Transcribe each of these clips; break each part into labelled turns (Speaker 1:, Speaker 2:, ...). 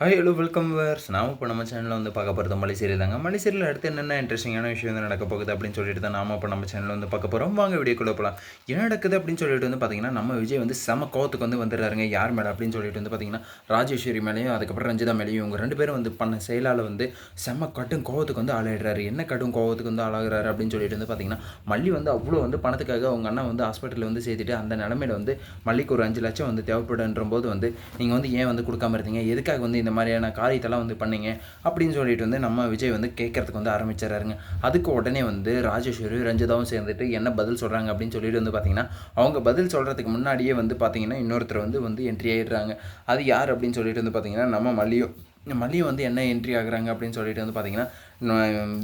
Speaker 1: Hi hello welcome verse நாம இப்போ நம்ம சேனலில் வந்து பார்க்க போகிறது மலைசீரியல் தாங்க. மலைசீரியல் அடுத்து என்னென்ன இன்ட்ரெஸ்டிங்கான விஷயம் வந்து நடக்க போகுது அப்படின்னு சொல்லிட்டு தான் நாம இப்போ நம்ம சேனலில் வந்து பார்க்க போகிறோம் வாங்க வீடியோக்குள்ளே போகலாம் என்ன நடக்குது அப்படின்னு சொல்லிட்டு வந்து பார்த்தீங்கன்னா நம்ம விஜய் வந்து செம கோவத்துக்கு வந்து வந்துடுறாருங்க. யார் மேலே அப்படின்னு சொல்லிட்டு வந்து பார்த்தீங்கன்னா ராஜேஸ்வரி மேலேயும் அதுக்கப்புறம் ரஞ்சிதா மேலேயும் இவங்க ரெண்டு பேரும் வந்து பண்ண செயலால் வந்து செம கடும் கோவத்துக்கு வந்து ஆளாயிடுறாரு. என்ன கடும் கோவத்துக்கு வந்து ஆளாகிறாரு அப்படின்னு சொல்லிட்டு வந்து பார்த்தீங்கன்னா மல்லி வந்து அவ்வளோ வந்து பணத்துக்காக அவங்க அண்ணா வந்து ஹாஸ்பிட்டலில் வந்து சேர்த்துட்டு அந்த நிலமையில வந்து மல்லிக்கு ஒரு அஞ்சு லட்சம் வந்து தேவைப்படுன்ற போது வந்து நீங்கள் வந்து ஏன் வந்து கொடுக்காம இருந்தீங்க? எதுக்காக வந்து இந்த மாதிரியான காரியத்தெல்லாம் வந்து பண்ணீங்க அப்படின்னு சொல்லிட்டு வந்து நம்ம விஜய் வந்து கேட்கறதுக்கு வந்து ஆரம்பிச்சிடறாருங்க. அதுக்கு உடனே வந்து ராஜேஸ்வரி ரஞ்சிதாவும் சேர்ந்துட்டு என்ன பதில் சொல்கிறாங்க அப்படின்னு சொல்லிட்டு வந்து பார்த்தீங்கன்னா அவங்க பதில் சொல்கிறதுக்கு முன்னாடியே வந்து பார்த்தீங்கன்னா இன்னொருத்தர் வந்து வந்து என்ட்ரி ஆகிடுறாங்க அது யார் அப்படின்னு சொல்லிட்டு வந்து பார்த்தீங்கன்னா நம்ம மல்லியும் மல்லியும் வந்து என்ன என்ட்ரி ஆகுறாங்க அப்படின்னு சொல்லிட்டு வந்து பார்த்தீங்கன்னா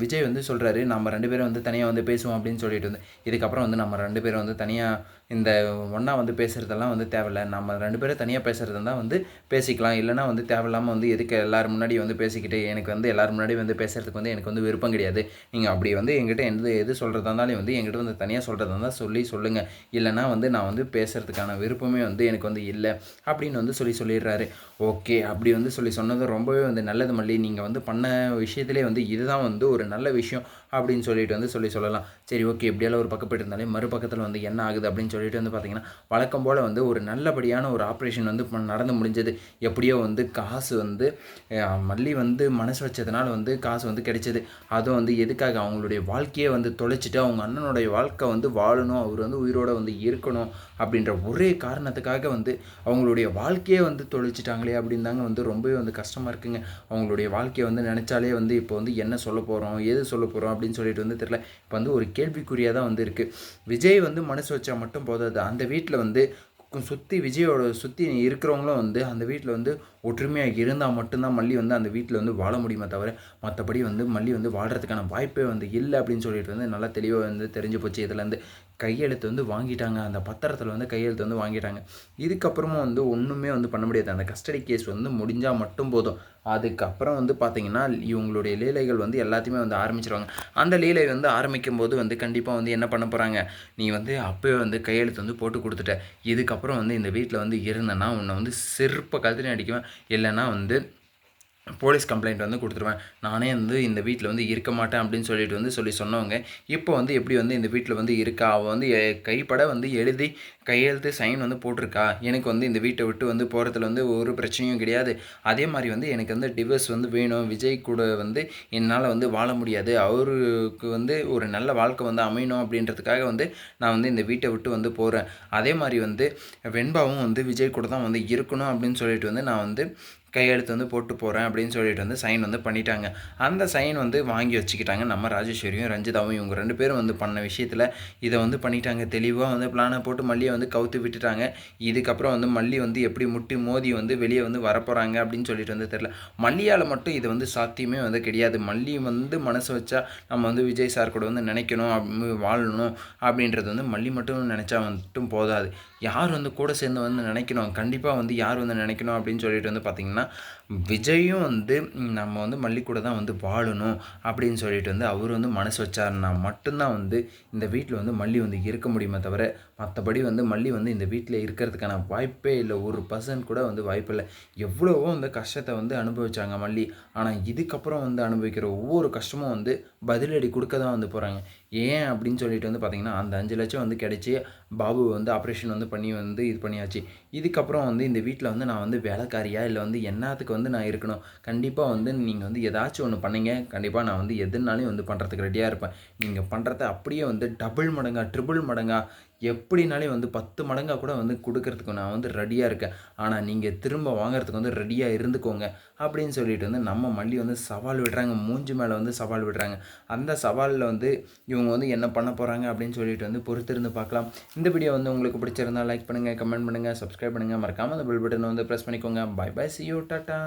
Speaker 1: விஜய் வந்து சொல்கிறாரு நம்ம ரெண்டு பேரும் வந்து தனியாக வந்து பேசுவோம் அப்படின்னு சொல்லிட்டு வந்து. இதுக்கப்புறம் வந்து நம்ம ரெண்டு பேரும் வந்து தனியாக இந்த ஒன்றா வந்து பேசுகிறதெல்லாம் வந்து தேவையில்லை. நம்ம ரெண்டு பேரும் தனியாக பேசுகிறது தான் வந்து பேசிக்கலாம். இல்லைனா வந்து தேவையில்லாமல் வந்து எதுக்கு எல்லோரும் முன்னாடி வந்து பேசிக்கிட்டு எனக்கு வந்து எல்லோரும் முன்னாடி வந்து பேசுகிறதுக்கு வந்து எனக்கு வந்து விருப்பம் கிடையாது. நீங்கள் அப்படி வந்து எங்கிட்ட எந்த எது சொல்கிறதா இருந்தாலும் வந்து எங்கிட்ட வந்து தனியாக சொல்கிறதா இருந்தால் சொல்லி சொல்லுங்கள் இல்லைனா வந்து நான் வந்து பேசுகிறதுக்கான விருப்பமே வந்து எனக்கு வந்து இல்லை அப்படின்னு வந்து சொல்லி சொல்லிடுறாரு. ஓகே அப்படி வந்து சொல்லி சொன்னது ரொம்பவே வந்து நல்லது மல்லி. நீங்கள் வந்து பண்ண விஷயத்திலே வந்து இதுதான் வந்து ஒரு நல்ல விஷயம் அப்படின்னு சொல்லிட்டு வந்து சொல்லி சொல்லலாம். சரி ஓகே எப்படியெல்லாம் ஒரு பக்கம் இருந்தாலே மறுபக்கத்தில் வந்து என்ன ஆகுது அப்படின்னு சொல்லிட்டு வந்து பார்த்தீங்கன்னா வழக்கம் போல் வந்து ஒரு நல்லபடியான ஒரு ஆப்ரேஷன் வந்து நடந்து முடிஞ்சது. எப்படியோ வந்து காசு வந்து மல்லி வந்து மனசு வச்சதுனால வந்து காசு வந்து கிடைச்சது. அதுவும் வந்து எதுக்காக? அவங்களுடைய வாழ்க்கையை வந்து தொலைச்சிட்டு அவங்க அண்ணனுடைய வாழ்க்கை வந்து வாழணும் அவர் வந்து உயிரோடு வந்து இருக்கணும் அப்படின்ற ஒரே காரணத்துக்காக வந்து அவங்களுடைய வாழ்க்கையே வந்து தொலைச்சிட்டாங்களே அப்படின்னு தாங்க வந்து ரொம்பவே வந்து கஷ்டமாக இருக்குங்க. அவங்களுடைய வாழ்க்கையை வந்து நினச்சாலே வந்து இப்போ வந்து என்ன சொல்ல போகிறோம் எது சொல்ல போகிறோம் அப்படின்னு சொல்லிட்டு வந்து தெரியல. இப்போ வந்து ஒரு கேள்விக்குறியாக தான் வந்து இருக்குது விஜய் வந்து மனசு வச்சா மட்டும் போதாது. அந்த வீட்டில் வந்து சுற்றி விஜயோட சுற்றி இருக்கிறவங்களும் வந்து அந்த வீட்டில் வந்து ஒற்றுமையாக இருந்தால் மட்டும்தான் மல்லி வந்து அந்த வீட்டில் வந்து வாழ முடியுமே தவிர மற்றபடி வந்து மல்லி வந்து வாழ்கிறதுக்கான வாய்ப்பே வந்து இல்லை அப்படின்னு சொல்லிட்டு வந்து நல்லா தெளிவாக வந்து தெரிஞ்சு போச்சு. இதுலேருந்து கையெழுத்து வந்து வாங்கிட்டாங்க. அந்த பத்திரத்தில் வந்து கையெழுத்து வந்து வாங்கிட்டாங்க. இதுக்கப்புறமும் வந்து ஒன்றுமே வந்து பண்ண முடியாது. அந்த கஸ்டடி கேஸ் வந்து முடிஞ்சால் மட்டும் போதும். அதுக்கப்புறம் வந்து பார்த்தீங்கன்னா இவங்களுடைய லீலைகள் வந்து எல்லாத்தையுமே வந்து ஆரம்பிச்சிருவாங்க. அந்த லீலை வந்து ஆரம்பிக்கும் போது வந்து கண்டிப்பாக வந்து என்ன பண்ண போகிறாங்க நீ வந்து அப்போவே வந்து கையெழுத்து வந்து போட்டு கொடுத்துட்ட. இதுக்கப்புறம் வந்து இந்த வீட்டில் வந்து இருந்தேன்னா உன்னை வந்து செருப்பை கழுத்துலையும் அடிக்குவேன். இல்லைன்னா வந்து போலீஸ் கம்ப்ளைண்ட் வந்து கொடுத்துருவேன். நானே வந்து இந்த வீட்டில் வந்து இருக்க மாட்டேன் அப்படின்னு சொல்லிட்டு வந்து சொல்லி சொன்னவங்க. இப்போ வந்து எப்படி வந்து இந்த வீட்டில் வந்து இருக்கா? அவள் வந்து எ- கைப்பட வந்து எழுதி கையெழுத்து சைன் வந்து போட்டிருக்கா? எனக்கு வந்து இந்த வீட்டை விட்டு வந்து போகிறதுல வந்து ஒரு பிரச்சனையும் கிடையாது. அதே மாதிரி வந்து எனக்கு வந்து டிவோர்ஸ் வந்து வேணும். விஜய் கூட வந்து என்னால் வந்து வாழ முடியாது. அவருக்கு வந்து ஒரு நல்ல வாழ்க்கை வந்து அமையணும் அப்படின்றதுக்காக வந்து நான் வந்து இந்த வீட்டை விட்டு வந்து போகிறேன் அதே மாதிரி வந்து வெண்பாவும் வந்து விஜய் கூட தான் வந்து இருக்கணும் அப்படின்னு சொல்லிட்டு வந்து நான் வந்து கையெழுத்து வந்து போட்டு போகிறேன் அப்படின்னு சொல்லிட்டு வந்து சைன் வந்து பண்ணிட்டாங்க. அந்த சைன் வந்து வாங்கி வச்சுக்கிட்டாங்க நம்ம ராஜேஸ்வரியும் ரஞ்சிதாவும். இவங்க ரெண்டு பேரும் வந்து பண்ண விஷயத்தில் இதை வந்து பண்ணிட்டாங்க. தெளிவாக வந்து பிளானை போட்டு மல்லியை வந்து கவுத்து விட்டுட்டாங்க. இதுக்கப்புறம் வந்து மல்லி வந்து எப்படி முட்டி மோதி வந்து வெளியே வந்து வரப்போகிறாங்க அப்படின்னு சொல்லிட்டு வந்து தெரில மல்லியால் மட்டும் இது வந்து சாத்தியமே வந்து கிடையாது. மல்லி வந்து மனசு வச்சா நம்ம வந்து விஜய் சார் கூட வந்து நினைக்கணும் வாழணும் அப்படின்றது வந்து மல்லி மட்டும் நினச்சா மட்டும் போதாது. யார் வந்து கூட சேர்ந்து வந்து நினைக்கணும்? கண்டிப்பாக வந்து யார் வந்து நினைக்கணும் அப்படின்னு சொல்லிட்டு வந்து பார்த்திங்கன்னா விஜயும் வந்து நம்ம வந்து மல்லி கூட தான் வந்து வாழணும் அப்படின்னு சொல்லிட்டு வந்து அவர் வந்து மனசு வச்சாருன்னா மட்டும்தான் வந்து இந்த வீட்டில் வந்து மல்லி வந்து இருக்க முடியுமே தவிர மற்றபடி வந்து மல்லி வந்து இந்த வீட்டில் இருக்கிறதுக்கான வாய்ப்பே இல்லை. ஒரு பர்சன்ட் கூட வந்து வாய்ப்பு இல்லை. எவ்வளவோ அந்த கஷ்டத்தை வந்து அனுபவிச்சாங்க மல்லி. ஆனால் இதுக்கப்புறம் வந்து அனுபவிக்கிற ஒவ்வொரு கஷ்டமும் வந்து பதிலடி கொடுக்க தான் வந்து போகிறாங்க ஏன் அப்படின்னு சொல்லிட்டு வந்து பார்த்தீங்கன்னா அந்த அஞ்சு லட்சம் வந்து கிடச்சி பாபு வந்து ஆப்ரேஷன் வந்து பண்ணி வந்து இது பண்ணியாச்சு. இதுக்கப்புறம் வந்து இந்த வீட்டில் வந்து நான் வந்து வேலைக்காரியா இல்லை வந்து என்னத்துக்கு வந்து நான் இருக்கணும்? கண்டிப்பாக வந்து நீங்கள் வந்து ஏதாச்சும் ஒன்று பண்ணீங்க. கண்டிப்பாக நான் வந்து எதுனாலையும் வந்து பண்ணுறதுக்கு ரெடியாக இருப்பேன். நீங்கள் பண்ணுறத அப்படியே வந்து டபுள் மடங்கா ட்ரிபிள் மடங்கா எப்படினாலே வந்து பத்து மடங்காக கூட வந்து கொடுக்கறதுக்கு நான் வந்து ரெடியாக இருக்கேன். ஆனால் நீங்கள் திரும்ப வாங்குறதுக்கு வந்து ரெடியாக இருந்துக்கோங்க அப்படின்னு சொல்லிட்டு வந்து நம்ம மல்லி வந்து சவால் விடுறாங்க. மூஞ்சி மேலே வந்து சவால் விடுறாங்க. அந்த சவாலில் வந்து இவங்க வந்து என்ன பண்ண போகிறாங்க அப்படின்னு சொல்லிட்டு வந்து பொறுத்திருந்து பார்க்கலாம். இந்த வீடியோ வந்து உங்களுக்கு பிடிச்சிருந்தா லைக் பண்ணுங்கள் கமெண்ட் பண்ணுங்கள் சப்ஸ்கிரைப் பண்ணுங்கள் மறக்காமல் அந்த பில் பட்டனை வந்து ப்ரெஸ் பண்ணிக்கோங்க. Bye bye see you tata